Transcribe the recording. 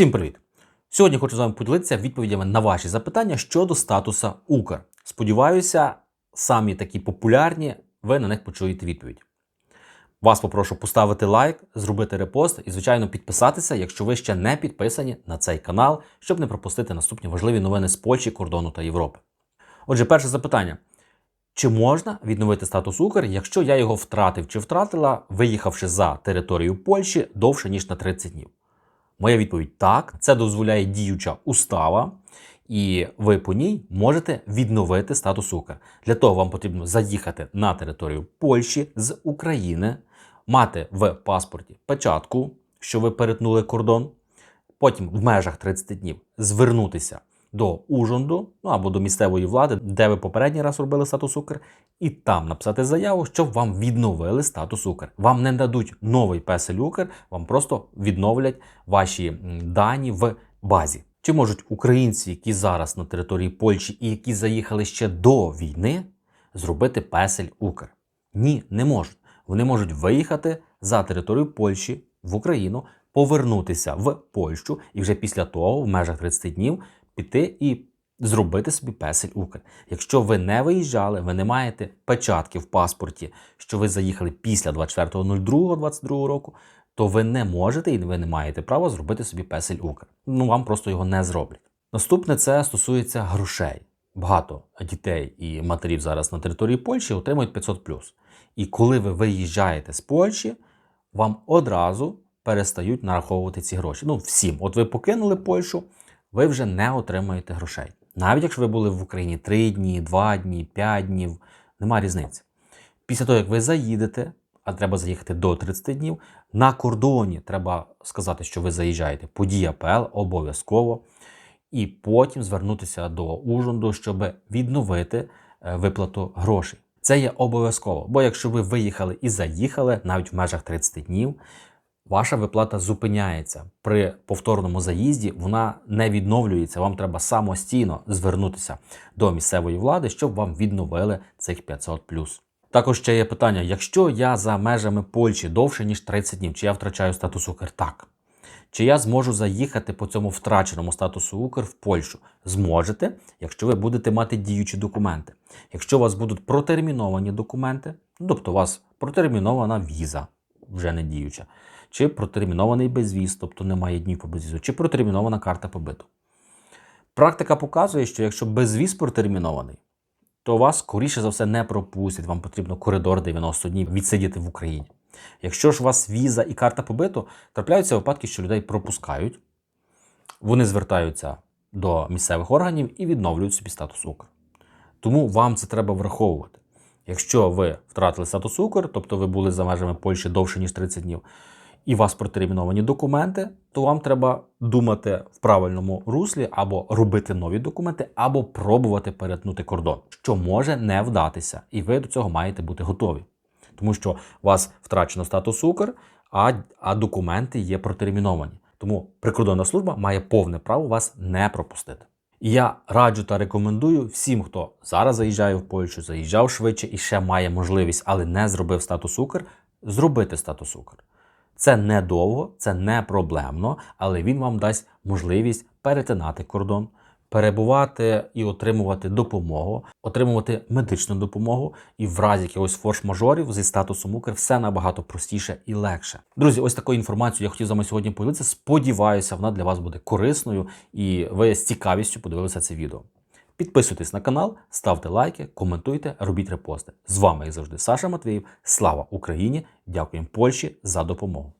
Всім привіт! Сьогодні хочу з вами поділитися відповідями на ваші запитання щодо статуса Укр. Сподіваюся, самі такі популярні, ви на них почуєте відповідь. Вас попрошу поставити лайк, зробити репост і, звичайно, підписатися, якщо ви ще не підписані на цей канал, щоб не пропустити наступні важливі новини з Польщі, кордону та Європи. Отже, перше запитання. Чи можна відновити статус Укр, якщо я його втратив чи втратила, виїхавши за територію Польщі довше ніж на 30 днів? Моя відповідь так. Це дозволяє діюча устава, і ви по ній можете відновити статус Укр. Для того вам потрібно заїхати на територію Польщі з України, мати в паспорті печатку, що ви перетнули кордон. Потім в межах 30 днів звернутися до Ужонду ну або до місцевої влади, де ви попередній раз робили статус Укр, і там написати заяву, щоб вам відновили статус Укр. Вам не дадуть новий песель Укр, вам просто відновлять ваші дані в базі. Чи можуть українці, які зараз на території Польщі і які заїхали ще до війни, зробити песель Укр? Ні, не можуть. Вони можуть виїхати за територію Польщі в Україну, повернутися в Польщу і вже після того, в межах 30 днів, піти і зробити собі песель Укр. Якщо ви не виїжджали, ви не маєте печатки в паспорті, що ви заїхали після 24.02.22 року, то ви не можете і ви не маєте права зробити собі песель Укр. Ну вам просто його не зроблять. Наступне це стосується грошей. Багато дітей і матерів зараз на території Польщі отримують 500 І коли ви виїжджаєте з Польщі, вам одразу перестають нараховувати ці гроші. Ну, всім. От ви покинули Польщу, ви вже не отримаєте грошей. Навіть якщо ви були в Україні 3 дні, 2 дні, 5 днів, нема різниці. Після того, як ви заїдете, а треба заїхати до 30 днів, на кордоні треба сказати, що ви заїжджаєте по ДІАПЛ обов'язково, і потім звернутися до Ужонду, щоб відновити е, виплату грошей. Це є обов'язково, бо якщо ви виїхали і заїхали навіть в межах 30 днів, ваша виплата зупиняється. При повторному заїзді вона не відновлюється. Вам треба самостійно звернутися до місцевої влади, щоб вам відновили цих 500 Також ще є питання: якщо я за межами Польщі довше ніж 30 днів, чи я втрачаю статус Укр? Так. Чи я зможу заїхати по цьому втраченому статусу Укр в Польщу? Зможете, якщо ви будете мати діючі документи. Якщо у вас будуть протерміновані документи, тобто у вас протермінована віза, вже не діюча, чи протермінований безвіз, тобто немає днів по безвізу, чи протермінована карта побиту. Практика показує, що якщо безвіз протермінований, то вас, скоріше за все, не пропустять. Вам потрібно коридор 90 днів відсидіти в Україні. Якщо ж у вас віза і карта побиту, трапляються випадки, що людей пропускають, вони звертаються до місцевих органів і відновлюють собі статус Укр. Тому вам це треба враховувати. Якщо ви втратили статус Укр, тобто ви були за межами Польщі довше, ніж 30 днів, і вас протерміновані документи, то вам треба думати в правильному руслі або робити нові документи, або пробувати перетнути кордон, що може не вдатися, і ви до цього маєте бути готові. Тому що у вас втрачено статус Укр, а, а документи є протерміновані. Тому прикордонна служба має повне право вас не пропустити. І я раджу та рекомендую всім, хто зараз заїжджає в Польщу, заїжджав швидше і ще має можливість, але не зробив статус Укр, зробити статус Укр. Це недовго, це не проблемно, але він вам дасть можливість перетинати кордон, перебувати і отримувати допомогу, отримувати медичну допомогу, і в разі якогось форш-мажорів зі статусом Укр все набагато простіше і легше. Друзі, ось такою інформацією я хотів з вами сьогодні поділитися. Сподіваюся, вона для вас буде корисною і ви з цікавістю подивилися це відео. Підписуйтесь на канал, ставте лайки, коментуйте, робіть репости. З вами, як завжди, Саша Матвіїв. Слава Україні! Дякуємо Польщі за допомогу.